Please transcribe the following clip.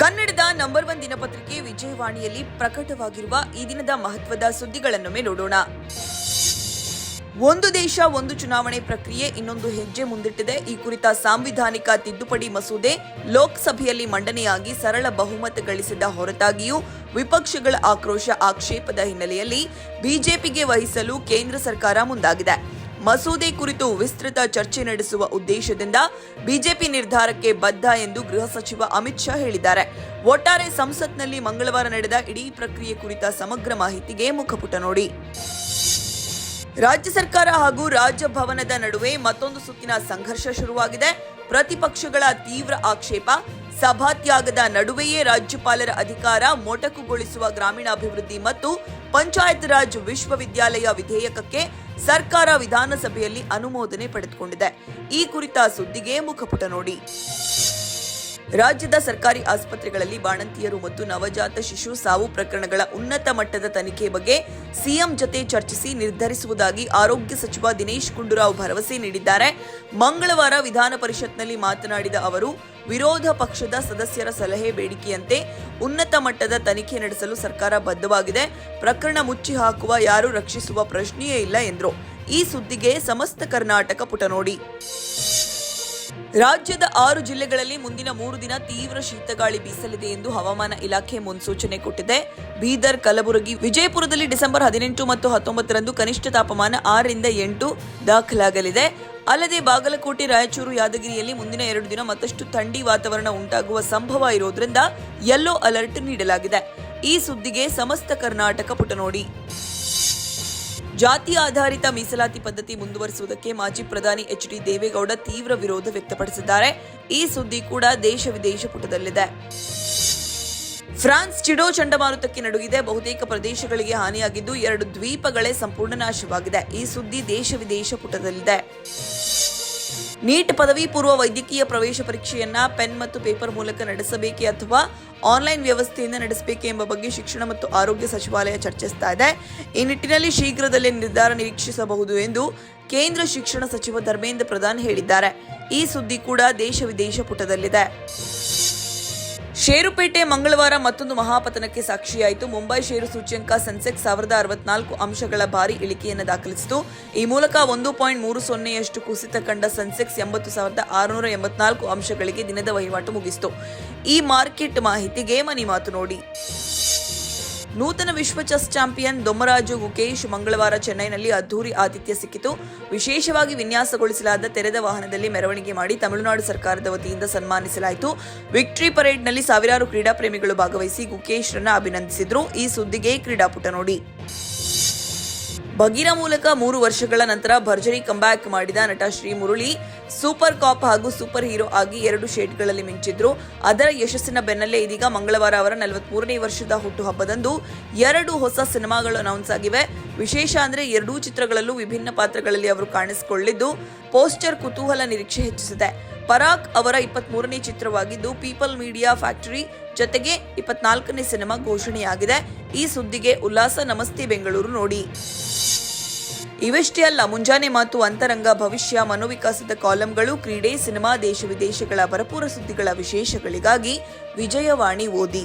ಕನ್ನಡದ number one ದಿನಪತ್ರಿಕೆ ವಿಜಯವಾಣಿಯಲ್ಲಿ ಪ್ರಕಟವಾಗಿರುವ ಈ ದಿನದ ಮಹತ್ವದ ಸುದ್ದಿಗಳನ್ನೊಮ್ಮೆ ನೋಡೋಣ. ಒಂದು ದೇಶ, ಒಂದು ಚುನಾವಣೆ ಪ್ರಕ್ರಿಯೆ ಇನ್ನೊಂದು ಹೆಜ್ಜೆ ಮುಂದಿಟ್ಟಿದೆ. ಈ ಕುರಿತ ಸಾಂವಿಧಾನಿಕ ತಿದ್ದುಪಡಿ ಮಸೂದೆ ಲೋಕಸಭೆಯಲ್ಲಿ ಮಂಡನೆಯಾಗಿ ಸರಳ ಬಹುಮತ ಗಳಿಸಿದ ಹೊರತಾಗಿಯೂ ವಿಪಕ್ಷಗಳ ಆಕ್ರೋಶ ಆಕ್ಷೇಪದ ಹಿನ್ನೆಲೆಯಲ್ಲಿ ಬಿಜೆಪಿಗೆ ವಹಿಸಲು ಕೇಂದ್ರ ಸರ್ಕಾರ ಮುಂದಾಗಿದೆ. ಮಸೂದೆ ಕುರಿತು ವಿಸ್ತೃತ ಚರ್ಚೆ ನಡೆಸುವ ಉದ್ದೇಶದಿಂದ ಬಿಜೆಪಿ ನಿರ್ಧಾರಕ್ಕೆ ಬದ್ಧ ಎಂದು ಗೃಹ ಸಚಿವ ಅಮಿತ್ ಶಾ ಹೇಳಿದ್ದಾರೆ. ಒಟ್ಟಾರೆ ಸಂಸತ್ನಲ್ಲಿ ಮಂಗಳವಾರ ನಡೆದ ಇಡೀ ಪ್ರಕ್ರಿಯೆ ಕುರಿತ ಸಮಗ್ರ ಮಾಹಿತಿಗೆ ಮುಖಪುಟ ನೋಡಿ. ರಾಜ್ಯ ಸರ್ಕಾರ ಹಾಗೂ ರಾಜಭವನದ ನಡುವೆ ಮತ್ತೊಂದು ಸುತ್ತಿನ ಸಂಘರ್ಷ ಶುರುವಾಗಿದೆ. ಪ್ರತಿಪಕ್ಷಗಳ ತೀವ್ರ ಆಕ್ಷೇಪ, ಸಭಾತ್ಯಾಗದ ನಡುವೆಯೇ ರಾಜ್ಯಪಾಲರ ಅಧಿಕಾರ ಮೊಟಕುಗೊಳಿಸುವ ಗ್ರಾಮೀಣಾಭಿವೃದ್ಧಿ ಮತ್ತು ಪಂಚಾಯತ್ ರಾಜ್ ವಿಶ್ವವಿದ್ಯಾಲಯ ವಿಧೇಯಕಕ್ಕೆ ಸರ್ಕಾರ ವಿಧಾನಸಭೆಯಲ್ಲಿ ಅನುಮೋದನೆ ಪಡೆದುಕೊಂಡಿದೆ. ಈ ಕುರಿತ ಸುದ್ದಿಗೆ ಮುಖಪುಟ ನೋಡಿ. ರಾಜ್ಯದ ಸರ್ಕಾರಿ ಆಸ್ಪತ್ರೆಗಳಲ್ಲಿ ಬಾಣಂತಿಯರು ಮತ್ತು ನವಜಾತ ಶಿಶು ಸಾವು ಪ್ರಕರಣಗಳ ಉನ್ನತ ಮಟ್ಟದ ತನಿಖೆ ಬಗ್ಗೆ ಸಿಎಂ ಜತೆ ಚರ್ಚಿಸಿ ನಿರ್ಧರಿಸುವುದಾಗಿ ಆರೋಗ್ಯ ಸಚಿವ ದಿನೇಶ್ ಗುಂಡೂರಾವ್ ಭರವಸೆ ನೀಡಿದ್ದಾರೆ. ಮಂಗಳವಾರ ವಿಧಾನ ಪರಿಷತ್ನಲ್ಲಿ ಮಾತನಾಡಿದ ಅವರು, ವಿರೋಧ ಪಕ್ಷದ ಸದಸ್ಯರ ಸಲಹೆ ಬೇಡಿಕೆಯಂತೆ ಉನ್ನತ ಮಟ್ಟದ ತನಿಖೆ ನಡೆಸಲು ಸರ್ಕಾರ ಬದ್ಧವಾಗಿದೆ. ಪ್ರಕರಣ ಮುಚ್ಚಿ ಹಾಕುವ, ಯಾರು ರಕ್ಷಿಸುವ ಪ್ರಶ್ನೆಯೇ ಇಲ್ಲ ಎಂದರು. ಈ ಸುದ್ದಿಗೆ ಸಮಸ್ತ ಕರ್ನಾಟಕ ಪುಟ ನೋಡಿ ರಾಜ್ಯದ ಆರು ಜಿಲ್ಲೆಗಳಲ್ಲಿ ಮುಂದಿನ ಮೂರು ದಿನ ತೀವ್ರ ಶೀತಗಾಳಿ ಬೀಸಲಿದೆ ಎಂದು ಹವಾಮಾನ ಇಲಾಖೆ ಮುನ್ಸೂಚನೆ ಕೊಟ್ಟಿದೆ. ಬೀದರ್, ಕಲಬುರಗಿ, ವಿಜಯಪುರದಲ್ಲಿ ಡಿಸೆಂಬರ್ ಹದಿನೆಂಟು ಮತ್ತು ಹತ್ತೊಂಬತ್ತರಂದು ಕನಿಷ್ಠ ತಾಪಮಾನ ಆರರಿಂದ ಎಂಟು ದಾಖಲಾಗಲಿದೆ. ಅಲ್ಲದೆ ಬಾಗಲಕೋಟೆ, ರಾಯಚೂರು, ಯಾದಗಿರಿಯಲ್ಲಿ ಮುಂದಿನ ಎರಡು ದಿನ ಮತ್ತಷ್ಟು ಥಂಡಿ ವಾತಾವರಣ ಉಂಟಾಗುವ ಸಂಭವ ಇರೋದ್ರಿಂದ ಯೆಲ್ಲೋ ಅಲರ್ಟ್ ನೀಡಲಾಗಿದೆ. ಈ ಸುದ್ದಿಗೆ ಸಮಸ್ತ ಕರ್ನಾಟಕ ಪುಟ ನೋಡಿ ಜಾತಿ ಆಧಾರಿತ ಮೀಸಲಾತಿ ಪದ್ಧತಿ ಮುಂದುವರಿಸುವುದಕ್ಕೆ ಮಾಜಿ ಪ್ರಧಾನಿ ಎಚ್ ಡಿ ದೇವೇಗೌಡ ತೀವ್ರ ವಿರೋಧ ವ್ಯಕ್ತಪಡಿಸಿದ್ದಾರೆ. ಈ ಸುದ್ದಿ ಕೂಡ ದೇಶ ವಿದೇಶ ಪುಟದಲ್ಲಿದೆ. ಫ್ರಾನ್ಸ್ ಚಿಡೋ ಚಂಡಮಾರುತಕ್ಕೆ ನಡುಗಿದೆ. ಬಹುತೇಕ ಪ್ರದೇಶಗಳಿಗೆ ಹಾನಿಯಾಗಿದ್ದು ಎರಡು ದ್ವೀಪಗಳೇ ಸಂಪೂರ್ಣ ನಾಶವಾಗಿದೆ. ಈ ಸುದ್ದಿ ದೇಶ ವಿದೇಶ ಪುಟದಲ್ಲಿದೆ. ನೀಟ್ ಪದವಿ ಪೂರ್ವ ವೈದ್ಯಕೀಯ ಪ್ರವೇಶ ಪರೀಕ್ಷೆಯನ್ನ ಪೆನ್ ಮತ್ತು ಪೇಪರ್ ಮೂಲಕ ನಡೆಸಬೇಕೆ ಅಥವಾ ಆನ್ಲೈನ್ ವ್ಯವಸ್ಥೆಯಿಂದ ನಡೆಸಬೇಕೆ ಎಂಬ ಬಗ್ಗೆ ಶಿಕ್ಷಣ ಮತ್ತು ಆರೋಗ್ಯ ಸಚಿವಾಲಯ ಚರ್ಚಿಸ್ತಾ ಇದೆ. ಈ ನಿಟ್ಟಿನಲ್ಲಿ ಶೀಘ್ರದಲ್ಲೇ ನಿರ್ಧಾರ ನಿರೀಕ್ಷಿಸಬಹುದು ಎಂದು ಕೇಂದ್ರ ಶಿಕ್ಷಣ ಸಚಿವ ಧರ್ಮೇಂದ್ರ ಪ್ರಧಾನ್ ಹೇಳಿದ್ದಾರೆ. ಈ ಸುದ್ದಿ ಕೂಡ ದೇಶ ವಿದೇಶ ಪುಟದಲ್ಲಿದೆ. ಷೇರುಪೇಟೆ ಮಂಗಳವಾರ ಮತ್ತೊಂದು ಮಹಾಪತನಕ್ಕೆ ಸಾಕ್ಷಿಯಾಯಿತು. ಮುಂಬೈ ಷೇರು ಸೂಚ್ಯಂಕ ಸೆನ್ಸೆಕ್ಸ್ ಸಾವಿರದ ಅರವತ್ನಾಲ್ಕು ಅಂಶಗಳ ಭಾರಿ ಇಳಿಕೆಯನ್ನು ದಾಖಲಿಸಿತು. ಈ ಮೂಲಕ ಒಂದು ಪಾಯಿಂಟ್ ಮೂರು ಸೊನ್ನೆಯಷ್ಟು ಕುಸಿತ ಕಂಡ ಸೆನ್ಸೆಕ್ಸ್ ಎಂಬತ್ತು ಸಾವಿರದ ಆರುನೂರ ಎಂಬತ್ನಾಲ್ಕು ಅಂಶಗಳಿಗೆ ದಿನದ ವಹಿವಾಟು ಮುಗಿಸಿತು. ಈ ಮಾರ್ಕೆಟ್ ಮಾಹಿತಿಗೆ ಮನಿ ಮಾತು ನೋಡಿ. ನೂತನ ವಿಶ್ವ ಚೆಸ್ ಚಾಂಪಿಯನ್ ದೊಮ್ಮರಾಜು ಗುಕೇಶ್ ಮಂಗಳವಾರ ಚೆನ್ನೈನಲ್ಲಿ ಅದ್ದೂರಿ ಆತಿಥ್ಯ ಸಿಕ್ಕಿತು. ವಿಶೇಷವಾಗಿ ವಿನ್ಯಾಸಗೊಳಿಸಲಾದ ತೆರೆದ ವಾಹನದಲ್ಲಿ ಮೆರವಣಿಗೆ ಮಾಡಿ ತಮಿಳುನಾಡು ಸರ್ಕಾರದ ವತಿಯಿಂದ ಸನ್ಮಾನಿಸಲಾಯಿತು. ವಿಕ್ಟರಿ ಪರೇಡ್ನಲ್ಲಿ ಸಾವಿರಾರು ಕ್ರೀಡಾಪ್ರೇಮಿಗಳು ಭಾಗವಹಿಸಿ ಗುಕೇಶ್ರನ್ನ ಅಭಿನಂದಿಸಿದ್ರು. ಈ ಸುದ್ದಿಗೆ ಕ್ರೀಡಾಪುಟ ನೋಡಿ. ಬಗೀರ ಮೂಲಕ ಮೂರು ವರ್ಷಗಳ ನಂತರ ಭರ್ಜರಿ ಕಂಬ್ಯಾಕ್ ಮಾಡಿದ ನಟ ಶ್ರೀ ಮುರುಳಿ. ಸೂಪರ್ ಕಾಪ್ ಹಾಗೂ ಸೂಪರ್ ಹೀರೋ ಆಗಿ ಎರಡು ಶೇಡ್ಗಳಲ್ಲಿ ಮಿಂಚಿದ್ರು. ಅದರ ಯಶಸ್ಸಿನ ಬೆನ್ನಲ್ಲೇ ಇದೀಗ ಮಂಗಳವಾರ ಅವರ ನಲವತ್ಮೂರನೇ ವರ್ಷದ ಹುಟ್ಟುಹಬ್ಬದಂದು ಎರಡು ಹೊಸ ಸಿನಿಮಾಗಳು ಅನೌನ್ಸ್ ಆಗಿವೆ. ವಿಶೇಷ ಅಂದ್ರೆ ಎರಡೂ ಚಿತ್ರಗಳಲ್ಲೂ ವಿಭಿನ್ನ ಪಾತ್ರಗಳಲ್ಲಿ ಅವರು ಕಾಣಿಸಿಕೊಳ್ಳಿದ್ದು, ಪೋಸ್ಟರ್ ಕುತೂಹಲ ನಿರೀಕ್ಷೆ ಹೆಚ್ಚಿಸಿದೆ. ಪರಾಕ್ ಅವರ ಇಪ್ಪತ್ಮೂರನೇ ಚಿತ್ರವಾಗಿದ್ದು, ಪೀಪಲ್ ಮೀಡಿಯಾ ಫ್ಯಾಕ್ಟರಿ ಜೊತೆಗೆ ಇಪ್ಪತ್ನಾಲ್ಕನೇ ಸಿನಿಮಾ ಘೋಷಣೆಯಾಗಿದೆ. ಈ ಸುದ್ದಿಗೆ ಉಲ್ಲಾಸ, ನಮಸ್ತೆ ಬೆಂಗಳೂರು ನೋಡಿ. ಇವೆಷ್ಟೇ ಅಲ್ಲ, ಮುಂಜಾನೆ ಮಾತು ಅಂತರಂಗ, ಭವಿಷ್ಯ, ಮನೋವಿಕಾಸದ ಕಾಲಂಗಳು, ಕ್ರೀಡೆ, ಸಿನಿಮಾ, ದೇಶ ವಿದೇಶಗಳ ಭರಪೂರ ಸುದ್ದಿಗಳ ವಿಶೇಷಗಳಿಗಾಗಿ ವಿಜಯವಾಣಿ ಓದಿ.